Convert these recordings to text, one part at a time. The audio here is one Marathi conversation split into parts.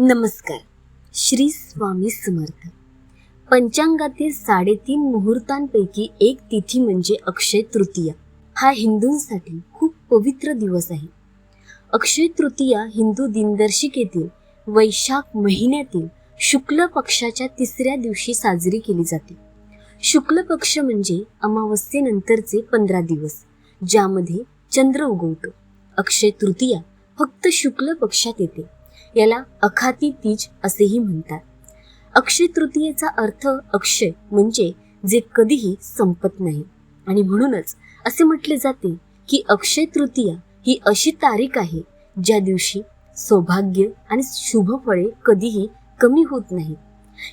नमस्कार. श्री स्वामी समर्थ. पंचांगातील साडेतीन मुहूर्तांपैकी एक तिथी म्हणजे अक्षय तृतीया. हा हिंदूंसाठी खूप पवित्र दिवस आहे. अक्षय तृतीया हिंदू दिनदर्शिकेतील वैशाख महिन्यातील शुक्ल पक्षाच्या तिसऱ्या दिवशी साजरी केली जाते. शुक्ल पक्ष म्हणजे अमावस्येनंतरचे पंधरा दिवस ज्यामध्ये चंद्र उगवतो. अक्षय तृतीया फक्त शुक्ल पक्षात येते. याला अखाती तीज असेही म्हणतात. अक्षय तृतीयेचा अर्थ अक्षय म्हणजे जे कधीही संपत नाही. आणि म्हणूनच असे म्हटले जाते की अक्षय तृतीया ही अशी तारीख आहे ज्या दिवशी सौभाग्य आणि शुभ फळे कधीही कमी होत नाही.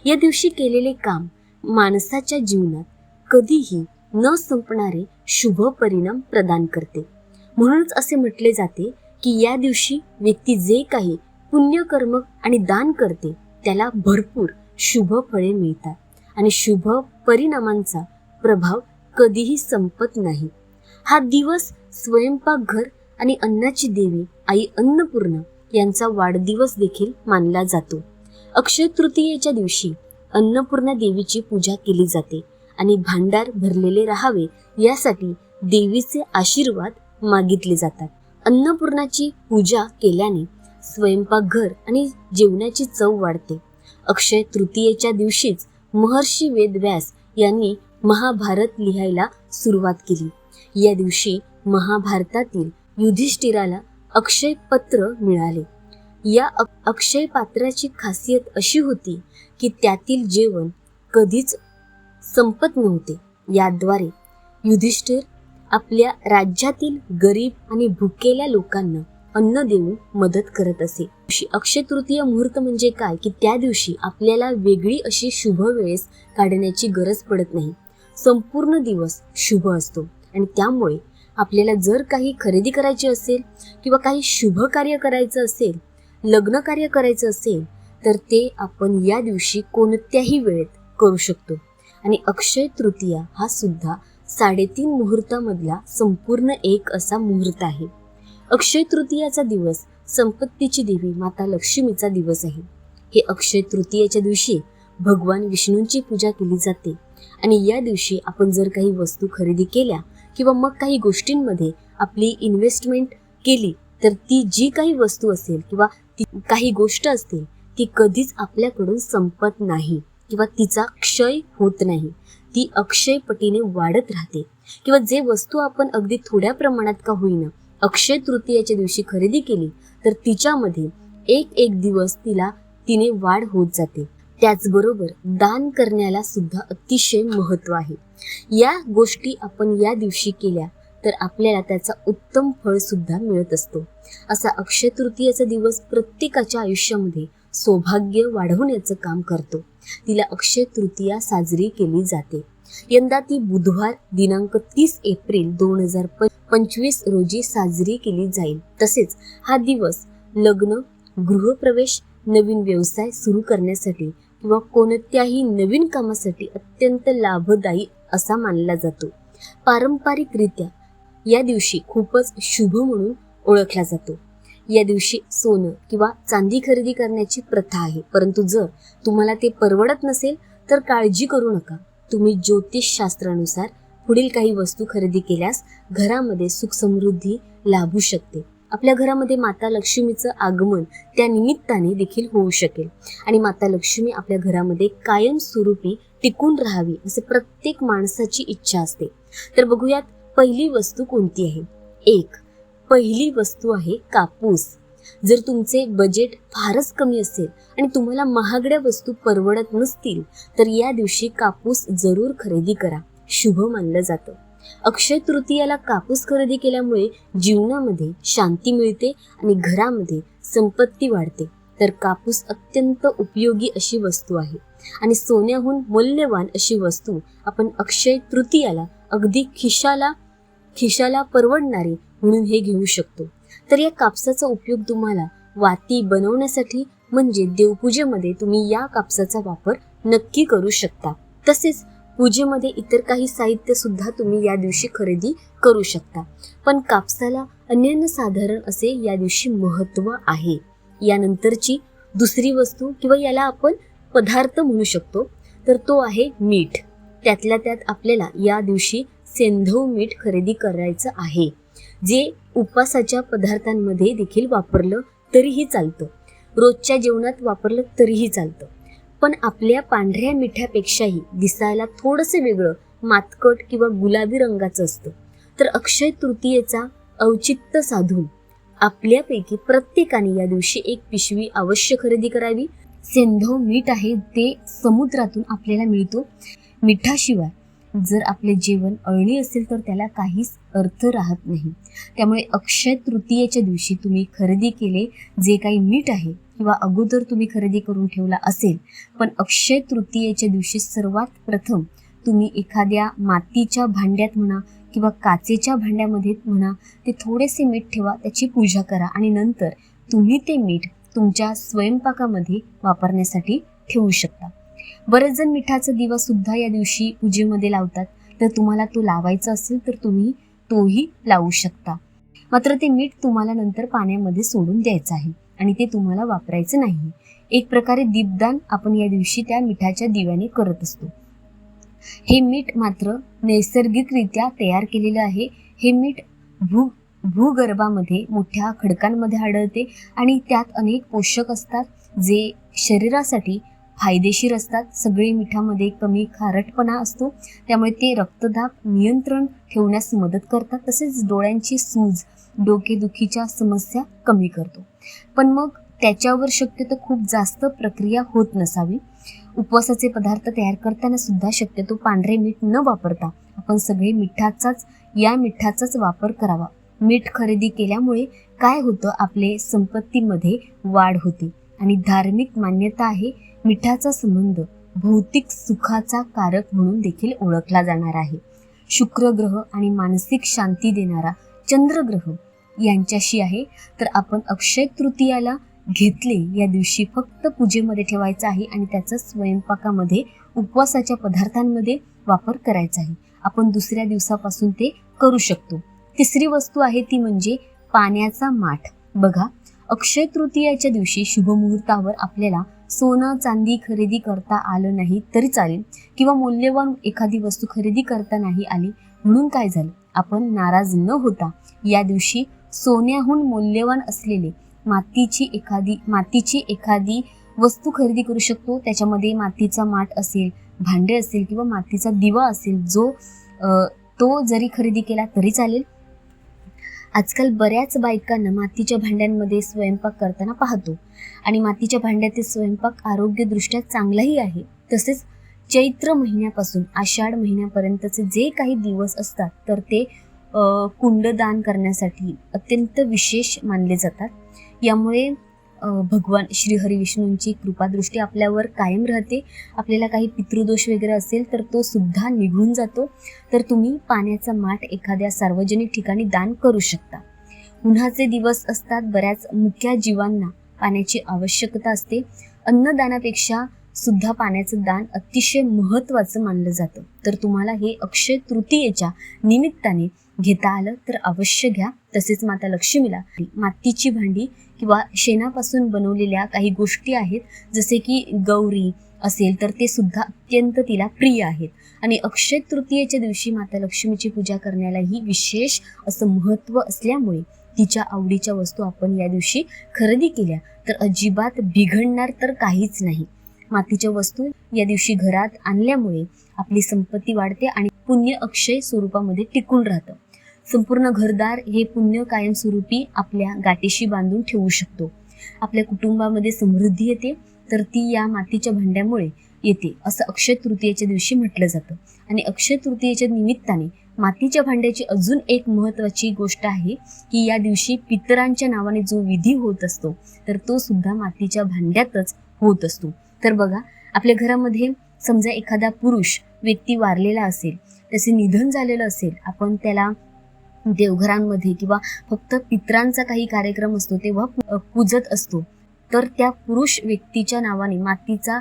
या दिवशी केलेले काम माणसाच्या जीवनात कधीही न संपणारे शुभ परिणाम प्रदान करते. म्हणूनच असे म्हटले जाते की या दिवशी व्यक्ती जे काही पुण्यकर्म आणि दान करते त्याला भरपूर शुभ फळे मिळतात. आणि शुभ परिणामांचा प्रभाव कधीही संपत नाही. हा दिवस स्वयंपाकघर आणि अन्नाची देवी आई अन्नपूर्णा यांचा वाढदिवस देखील मानला जातो. अक्षय तृतीयेच्या दिवशी अन्नपूर्णा देवीची पूजा केली जाते आणि भांडार भरलेले राहावे यासाठी देवीचे आशीर्वाद मागितले जातात. अन्नपूर्णाची पूजा केल्याने स्वयंपाकघर आणि जेवणाची चव वाढते. अक्षय तृतीयेच्या दिवशीच महर्षी वेदव्यास यांनी महाभारत लिहायला सुरुवात केली. या दिवशी महाभारतातील युधिष्ठिराला अक्षय पत्र मिळाले. या अक्षय पात्राची खासियत अशी होती की त्यातील जेवण कधीच संपत नव्हते. याद्वारे युधिष्ठिर आपल्या राज्यातील गरीब आणि भुकेल्या लोकांना अन्न देऊन मदत करत असे. अशी अक्षय तृतीय मुहूर्त म्हणजे काय? की त्या दिवशी आपल्याला वेगळी अशी शुभ वेळेस काढण्याची गरज पडत नाही. संपूर्ण दिवस शुभ असतो. आणि त्यामुळे आपल्याला जर काही खरेदी करायची असेल किंवा काही शुभ कार्य करायचं असेल लग्न कार्य करायचं असेल तर ते आपण या दिवशी कोणत्याही वेळेत करू शकतो. आणि अक्षय तृतीया हा सुद्धा साडेतीन मुहूर्तामधला संपूर्ण एक असा मुहूर्त आहे. अक्षय तृतीयाचा दिवस संपत्तीची देवी माता लक्ष्मीचा दिवस आहे. हे अक्षय तृतीयेच्या दिवशी भगवान विष्णूंची पूजा केली जाते आणि या दिवशी आपण जर काही वस्तू खरेदी केल्या किंवा मग काही गोष्टींमध्ये आपली इन्व्हेस्टमेंट केली तर ती जी काही वस्तू असेल किंवा ती काही गोष्ट असते ती कधीच आपल्याकडून संपत नाही किंवा तिचा क्षय होत नाही. ती अक्षय पटीने वाढत राहते किंवा जे वस्तू आपण अगदी थोड्या प्रमाणात का होईना अक्षय तृतीयेच्या दिवशी खरेदी केली तर तिच्यामध्ये एक एक दिवस तिला तिने वाढ होत जाते. त्याचबरोबर दान करण्याला सुद्धा अतिशय महत्त्व आहे. या गोष्टी आपण या दिवशी केल्या तर आपल्याला त्याचा उत्तम फळ सुद्धा मिळत असतो. असा अक्षय तृतीयेचा दिवस प्रत्येकाच्या आयुष्यामध्ये सौभाग्य वाढवण्याचं काम करतो. तिला अक्षय तृतीया साजरी केली जाते. यंदा ती बुधवार दिनांक तीस एप्रिल दोन हजार पंचवीस रोजी साजरी केली जाईल. तसेच हा दिवस लग्न गृहप्रवेश नवीन व्यवसाय सुरू करण्यासाठी किंवा कोणत्याही नवीन कामासाठी अत्यंत लाभदायी असा मानला जातो. पारंपरिकरित्या या दिवशी खूपच शुभ म्हणून ओळखला जातो. या दिवशी सोनं किंवा चांदी खरेदी करण्याची प्रथा आहे. परंतु जर तुम्हाला ते परवडत नसेल तर काळजी करू नका. तुम्ही ज्योतिष शास्त्रानुसार पुढील काही वस्तू खरेदी केल्यास घरामध्ये सुख समृद्धी लाभू शकते. आपल्या घरामध्ये माता लक्ष्मीचं आगमन त्या निमित्ताने देखील होऊ शकेल. आणि माता लक्ष्मी आपल्या घरामध्ये कायमस्वरूपी टिकून राहावी असे प्रत्येक माणसाची इच्छा असते. तर बघूयात पहिली वस्तू कोणती आहे? एक पहिली वस्तू आहे कापूस. जर तुमचे बजेट फारच कमी असेल आणि तुम्हाला महागड्या वस्तू परवडत नसतील तर या दिवशी कापूस जरूर खरेदी करा. शुभ मानलं जातं. अक्षय तृतीयाला कापूस खरेदी केल्यामुळे जीवनामध्ये शांती मिळते आणि घरामध्ये संपत्ती वाढते. तर कापूस अत्यंत उपयोगी अशी वस्तू आहे. आणि सोन्याहून मूल्यवान अशी वस्तू आपण अक्षय तृतीयाला अगदी खिशाला खिशाला परवडणारी म्हणून हे घेऊ शकतो. तर या कापसाचा उपयोग तुम्हाला वाती बनवण्यासाठी म्हणजे देवपूजेमध्ये तुम्ही या कापसाचा वापर नक्की करू शकता. तसेच पूजेमध्ये इतर काही साहित्य सुद्धा तुम्ही या दिवशी खरेदी करू शकता. पण कापसाला अनन्यसाधारण असे या दिवशी महत्त्व आहे. यानंतरची दुसरी वस्तू किंवा याला आपण पदार्थ म्हणू शकतो तर तो आहे मीठ. त्यातल्या त्यात आपल्याला या दिवशी सेंधव मीठ खरेदी करायचं आहे. जे उपासाच्या पदार्थांमध्ये देखील वापरलं तरीही चालतं. रोजच्या जेवणात वापरलं तरीही चालतं. पण आपल्या पांढऱ्या मिठापेक्षाही दिसायला थोडंसं वेगळं मातकट किंवा गुलाबी रंगाचं असतं. तर अक्षय तृतीयेचा औचित्य साधून आपल्यापैकी प्रत्येकाने या दिवशी एक पिशवी अवश्य खरेदी करावी. सेंधव मीठ आहे ते समुद्रातून आपल्याला मिळतो. मिठाशिवाय जर आपले जेवण अळणी असेल तर त्याला काहीच अर्थ राहत नाही. त्यामुळे अक्षय तृतीयेच्या दिवशी तुम्ही खरेदी केले जे काही मीठ आहे किंवा अगोदर तुम्ही खरेदी करून ठेवला असेल पण अक्षय तृतीयेच्या दिवशी सर्वात प्रथम तुम्ही एखाद्या मातीच्या भांड्यात म्हणा किंवा काचेच्या भांड्यामध्ये म्हणा ते थोडेसे मीठ ठेवा त्याची पूजा करा आणि नंतर तुम्ही ते मीठ तुमच्या स्वयंपाकामध्ये वापरण्यासाठी ठेवू शकता. बरेच जण मिठाचा दिवा सुद्धा या दिवशी पूजेमध्ये लावतात. तर तुम्हाला तो लावायचा असेल तर तुम्ही तोही लावू शकता. मात्र ते मीठ तुम्हाला नंतर पाण्यामध्ये सोडून द्यायचं आहे. आणि ते तुम्हाला वापरायचं नाही. एक प्रकारे दीपदान आपण या दिवशी त्या मिठाच्या दिव्याने करत असतो. हे मीठ मात्र नैसर्गिकरित्या तयार केलेलं आहे. हे मीठ भू भूगर्भामध्ये मोठ्या खडकांमध्ये आढळते आणि त्यात अनेक पोषक असतात जे शरीरासाठी फायदेशीर असतात. सगळे मिठामध्ये कमी खारटपणा असतो. त्यामुळे ते रक्तदाब नियंत्रण ठेवण्यास मदत करतात. तसेच डोळ्यांची सूज डोकेदुखीच्या समस्या कमी करतो. पण मग त्याच्यावर शक्यतो खूप जास्त प्रक्रिया होत नसावी. उपवासाचे पदार्थ तयार करताना सुद्धा शक्यतो पांढरे मीठ न वापरता आपण सगळे मिठाचाच या मिठाचाच वापर करावा. मीठ खरेदी केल्यामुळे काय होतं? आपले संपत्तीमध्ये वाढ होते. आणि धार्मिक मान्यता आहे. मिठाचा संबंध भौतिक सुखाचा कारक म्हणून देखील ओळखला जाणार आहे. शुक्र ग्रह आणि मानसिक शांती देणारा चंद्रग्रह यांच्याशी आहे. तर आपण अक्षय तृतीयाला घेतले. या दिवशी फक्त पूजेमध्ये ठेवायचं आहे आणि त्याचा स्वयंपाकामध्ये उपवासाच्या पदार्थांमध्ये वापर करायचा आहे. आपण दुसऱ्या दिवसापासून ते करू शकतो. तिसरी वस्तू आहे ती म्हणजे पाण्याचा माठ. बघा अक्षय तृतीयाच्या दिवशी शुभमुहूर्तावर आपल्याला सोनं चांदी खरेदी करता आलं नाही तरी चालेल. किंवा मौल्यवान एखादी वस्तू खरेदी करता नाही आली म्हणून काय झालं? आपण नाराज न होता या दिवशी सोन्याहून मौल्यवान असलेले मातीची एखादी मातीची एखादी वस्तू खरेदी करू शकतो. त्याच्यामध्ये मातीचा माठ असेल भांडे असेल किंवा मातीचा दिवा असेल जो तो जरी खरेदी केला तरी चालेल. आजकाल बऱ्याच बायकांना मातीच्या भांड्यांमध्ये स्वयंपाक करताना पाहतो. आणि मातीच्या भांड्यातील स्वयंपाक आरोग्यदृष्ट्या चांगलाही आहे. तसेच चैत्र महिन्यापासून आषाढ महिन्यापर्यंतचे जे काही दिवस असतात तर ते कुंडदान करण्यासाठी अत्यंत विशेष मानले जातात. यामुळे भगवान श्रीहरी विष्णूंची कृपादृष्टी आपल्यावर कायम राहते. आपल्याला काही पितृदोष वगैरे असेल तर तो सुद्धा निघून जातो. तर तुम्ही पाण्याचा माठ एखाद्या सार्वजनिक ठिकाणी दान करू शकता. उन्हाचे दिवस असतात बऱ्याच मुक्या जीवांना पाण्याची आवश्यकता असते. अन्नदानापेक्षा सुद्धा पाण्याचं दान अतिशय महत्त्वाचं मानलं जातं. तर तुम्हाला हे अक्षय तृतीयेच्या निमित्ताने घेता आलं तर अवश्य घ्या. तसेच माता लक्ष्मीला मातीची भांडी किंवा शेणापासून बनवलेल्या काही गोष्टी आहेत जसे की गौरी असेल तर ते सुद्धा अत्यंत तिला प्रिय आहेत. आणि अक्षय तृतीयेच्या दिवशी माता लक्ष्मीची पूजा करण्यालाही विशेष असं महत्त्व असल्यामुळे तिच्या आवडीच्या वस्तू आपण या दिवशी खरेदी केल्या. तर अजिबात बिघडणार तर काहीच नाही. मातीच्या वस्तू या दिवशी घरात आणल्यामुळे आपली संपत्ती वाढते आणि पुण्य अक्षय स्वरूपामध्ये टिकून राहतं. संपूर्ण घरदार हे पुण्य कायमस्वरूपी आपल्या गाठीशी बांधून ठेवू शकतो. आपल्या कुटुंबामध्ये समृद्धी येते तर ती या मातीच्या भांड्यामुळे येते असं अक्षय तृतीयेच्या दिवशी म्हटलं जातं. आणि अक्षय तृतीयेच्या निमित्ताने मातीच्या भांड्याची अजून एक महत्त्वाची गोष्ट आहे की या दिवशी पितरांच्या नावाने जो विधी होत असतो तर तो सुद्धा मातीच्या भांड्यातच होत असतो. तर बघा आपल्या घरामध्ये समजा एखादा पुरुष व्यक्ती वारलेला असेल त्याचे निधन झालेलं असेल आपण त्याला देवघरांमध्ये किंवा फक्त पित्रांचा काही कार्यक्रम असतो तेव्हा पूजत असतो. तर त्या पुरुष व्यक्तीच्या नावाने मातीचा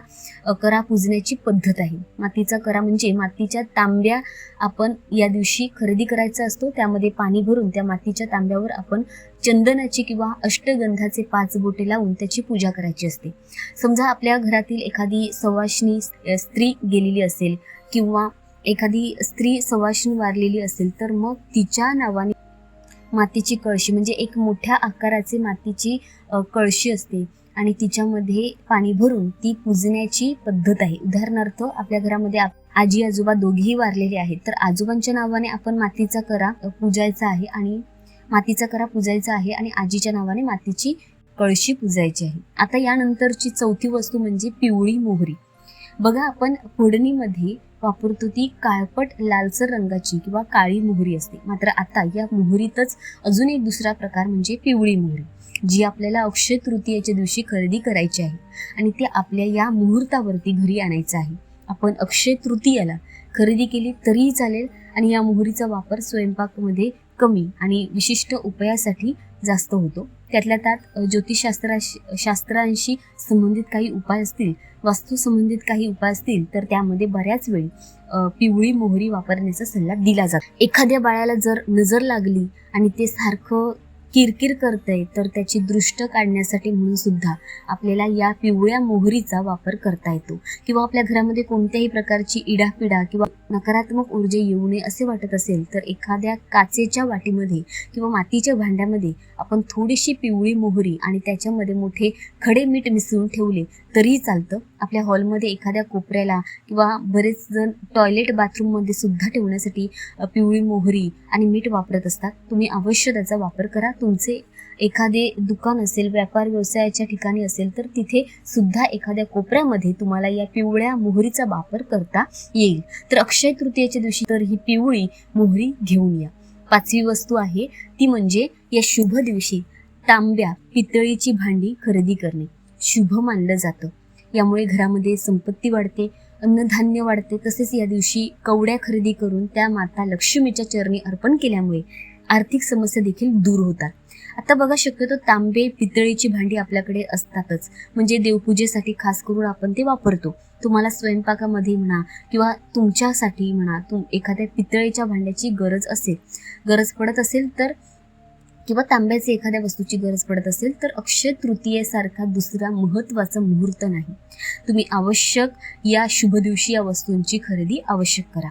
करा पुजण्याची पद्धत आहे. मातीचा करा म्हणजे मातीच्या तांब्या आपण या दिवशी खरेदी करायचा असतो त्यामध्ये पाणी भरून त्या मातीच्या तांब्यावर आपण चंदनाची किंवा अष्टगंधाचे पाच बोटे लावून त्याची पूजा करायची असते. समजा आपल्या घरातील एखादी सवाशणी स्त्री गेलेली असेल किंवा एखादी स्त्री सवाशणी वारलेली असेल तर मग तिच्या नावाने मातीची कळशी म्हणजे एक मोठ्या आकाराचे मातीची कळशी असते. आणि तिच्यामध्ये पाणी भरून ती पूजण्याची पद्धत आहे. उदाहरणार्थ आपल्या घरामध्ये आजी आजोबा दोघेही वारलेले आहेत तर आजोबांच्या नावाने आपण मातीचा करा पूजायचा आहे आणि मातीचा करा पूजायचा आहे आणि आजीच्या नावाने मातीची कळशी पूजायची आहे. आता यानंतरची चौथी वस्तू म्हणजे पिवळी मोहरी. बघा आपण फोडणीमध्ये वापरतो ती काळपट लालसर रंगाची किंवा काळी मोहरी असते. मात्र आता या मोहरीतच अजून एक दुसरा प्रकार म्हणजे पिवळी मोहरी जी आपल्याला अक्षय तृतीयेच्या दिवशी खरेदी करायची आहे आणि ते आपल्या या मुहूर्तावरती घरी आणायचं आहे. आपण अक्षय तृतीयाला खरेदी केली तरीही चालेल आणि या मोहरीचा वापर स्वयंपाकमध्ये कमी आणि विशिष्ट उपायासाठी जास्त होतो. त्यातल्या त्यात ज्योतिषशास्त्राशी शास्त्रांशी संबंधित काही उपाय असतील वास्तू संबंधित काही उपाय असतील तर त्यामध्ये बऱ्याच वेळी पिवळी मोहरी वापरण्याचा सल्ला दिला जातो. एखाद्या बाळाला जर नजर लागली आणि ते सारखं किरकिर करतंय तर त्याची दृष्ट काढण्यासाठी म्हणून सुद्धा आपल्याला या पिवळ्या मोहरीचा वापर करता येतो. किंवा आपल्या घरामध्ये कोणत्याही प्रकारची इडापिडा किंवा नकारात्मक ऊर्जा येऊ नये असे वाटत असेल तर एखाद्या काचेच्या वाटीमध्ये किंवा मातीच्या भांड्यामध्ये आपण थोडीशी पिवळी मोहरी आणि त्याच्यामध्ये मोठे खडे मीठ मिसळून ठेवले तरीही चालतं. आपल्या हॉलमध्ये एखाद्या कोपऱ्याला किंवा बरेच जण टॉयलेट बाथरूममध्ये सुद्धा ठेवण्यासाठी पिवळी मोहरी आणि मीठ वापरत असतात. तुम्ही अवश्य त्याचा वापर करा. तुमचे एखादे दुकान असेल व्यापार व्यवसायाच्या ठिकाणी असेल तर तिथे सुद्धा एखाद्या कोपऱ्यामध्ये तुम्हाला या पिवळ्या मोहरीचा वापर करता येईल. तर अक्षय तृतीयेच्या दिवशी तर ही पिवळी मोहरी घेऊन या. पाचवी वस्तू आहे ती म्हणजे या शुभ दिवशी तांब्या पितळीची भांडी खरेदी करणे. शुभ मानलं जातं. यामुळे घरामध्ये संपत्ती वाढते अन्नधान्य वाढते. तसेच या दिवशी कवड्या खरेदी करून त्या माता लक्ष्मीच्या चरणी अर्पण केल्यामुळे आर्थिक समस्या देखील दूर होतात. आता बघा शक्यतो तांबे पितळीची भांडी आपल्याकडे असतातच. म्हणजे देवपूजेसाठी खास करून आपण ते वापरतो. तुम्हाला स्वयंपाकामध्ये म्हणा किंवा तुमच्यासाठी म्हणा तुम एखाद्या पितळेच्या भांड्याची गरज असेल गरज पडत असेल तर किंवा तांब्याची एखाद्या वस्तूची गरज पडत असेल तर अक्षय तृतीयेसारखा दुसरा महत्त्वाचा मुहूर्त नाही. तुम्ही आवश्यक या शुभ दिवशी या वस्तूंची खरेदी आवश्यक करा.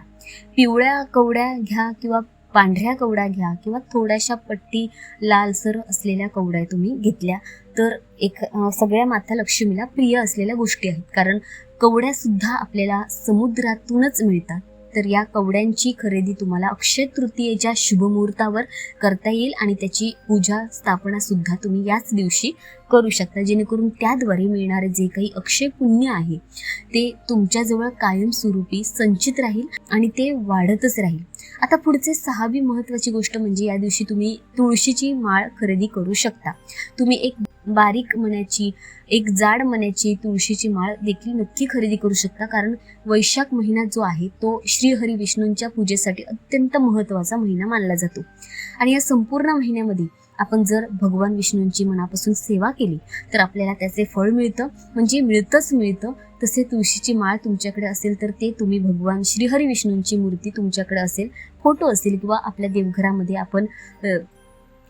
पिवळ्या कवड्या घ्या किंवा पांढऱ्या कवड्या घ्या किंवा थोड्याशा पट्टी लालसर असलेल्या कवड्या तुम्ही घेतल्या तर एक सगळ्या माता लक्ष्मीला प्रिय असलेल्या गोष्टी आहेत. कारण कवड्या सुद्धा आपल्याला समुद्रातूनच मिळतात. तर या कवड्यांची खरेदी तुम्हाला अक्षय तृतीयेच्या शुभमुहूर्तावर करता येईल आणि त्याची पूजा स्थापना सुद्धा तुम्ही याच दिवशी करू शकता जेणेकरून त्याद्वारे मिळणारे जे काही अक्षय पुण्य आहे ते तुमच्याजवळ कायमस्वरूपी संचित राहील आणि ते वाढतच राहील. आता पुढचे सहावी महत्त्वाची गोष्ट म्हणजे या दिवशी तुम्ही तुळशीची माळ खरेदी करू शकता. तुम्ही एक बारीक मण्याची एक जाड मण्याची तुळशीची माळ देखील नक्की खरेदी करू शकता. कारण वैशाख महिना जो आहे तो श्रीहरी विष्णूंच्या पूजेसाठी अत्यंत महत्त्वाचा महिना मानला जातो. आणि या संपूर्ण महिन्यामध्ये आपण जर भगवान विष्णूंची मनापासून सेवा केली तर आपल्याला त्याचे फळ मिळतं. म्हणजे मिळतंच मिळतं. तसे तुळशीची माळ तुमच्याकडे असेल तर ते तुम्ही भगवान श्रीहरी विष्णूंची मूर्ती तुमच्याकडे असेल फोटो असेल किंवा आपल्या देवघरामध्ये आपण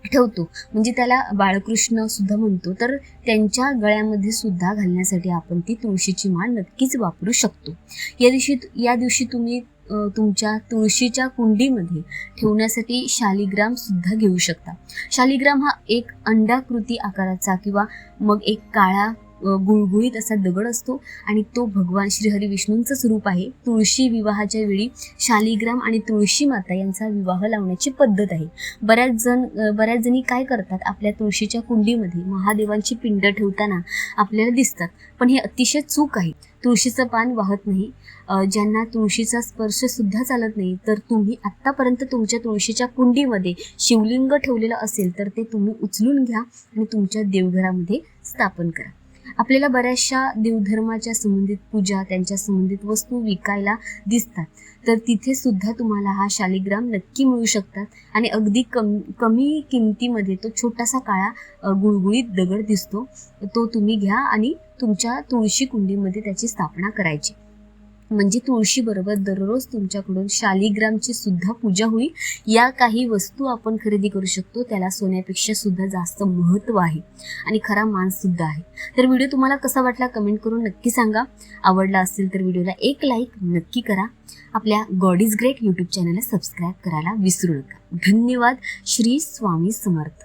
ठेवतो. म्हणजे त्याला बाळकृष्ण सुद्धा म्हणतो. तर त्यांच्या गळ्यामध्ये सुद्धा घालण्यासाठी आपण ती तुळशीची माळ नक्कीच वापरू शकतो. या दिवशी या दिवशी तुम्ही तुमच्या तुळशीच्या कुंडीमध्ये ठेवण्यासाठी शालिग्राम सुद्धा घेऊ शकता. शालिग्राम हा एक अंडाकृती आकाराचा किंवा मग एक काळा गुळगुळीत असा दगड असतो आणि तो भगवान श्रीहरी विष्णूंचं स्वरूप आहे. तुळशी विवाहाच्या वेळी शालिग्राम आणि तुळशी माता यांचा विवाह लावण्याची पद्धत आहे. बऱ्याच जण बऱ्याच जणी काय करतात आपल्या तुळशीच्या कुंडीमध्ये महादेवांची पिंड ठेवताना आपल्याला दिसतात. पण हे अतिशय चूक आहे. तुळशीचं पान वाहत नाही. ज्यांना तुळशीचा स्पर्श सुद्धा चालत नाही तर तुम्ही आत्तापर्यंत तुमच्या तुळशीच्या कुंडीमध्ये शिवलिंग ठेवलेलं असेल तर ते तुम्ही उचलून घ्या आणि तुमच्या देवघरामध्ये स्थापन करा. आपल्याला बऱ्याचशा देवधर्माच्या संबंधित पूजा त्यांच्या संबंधित वस्तू विकायला दिसतात. तर तिथे सुद्धा तुम्हाला हा शालिग्राम नक्की मिळू शकतात आणि अगदी कम कमी किमतीमध्ये तो छोटासा काळा गुळगुळीत दगड दिसतो. तो तुम्ही घ्या आणि तुमच्या तुळशी कुंडीमध्ये त्याची स्थापना करायची. म्हणजे तुळशीबरोबर दररोज तुमच्याकडून शालिग्रामची सुद्धा पूजा होईल. या काही वस्तू आपण खरेदी करू शकतो. त्याला सोन्यापेक्षा सुद्धा जास्त महत्त्व आहे आणि खरा मान सुद्धा आहे. तर व्हिडिओ तुम्हाला कसा वाटला कमेंट करून नक्की सांगा. आवडला असेल तर व्हिडिओला एक लाईक नक्की करा. आपल्या गॉड इज ग्रेट यूट्यूब चॅनलला सबस्क्राईब करायला विसरू नका. धन्यवाद. श्री स्वामी समर्थ.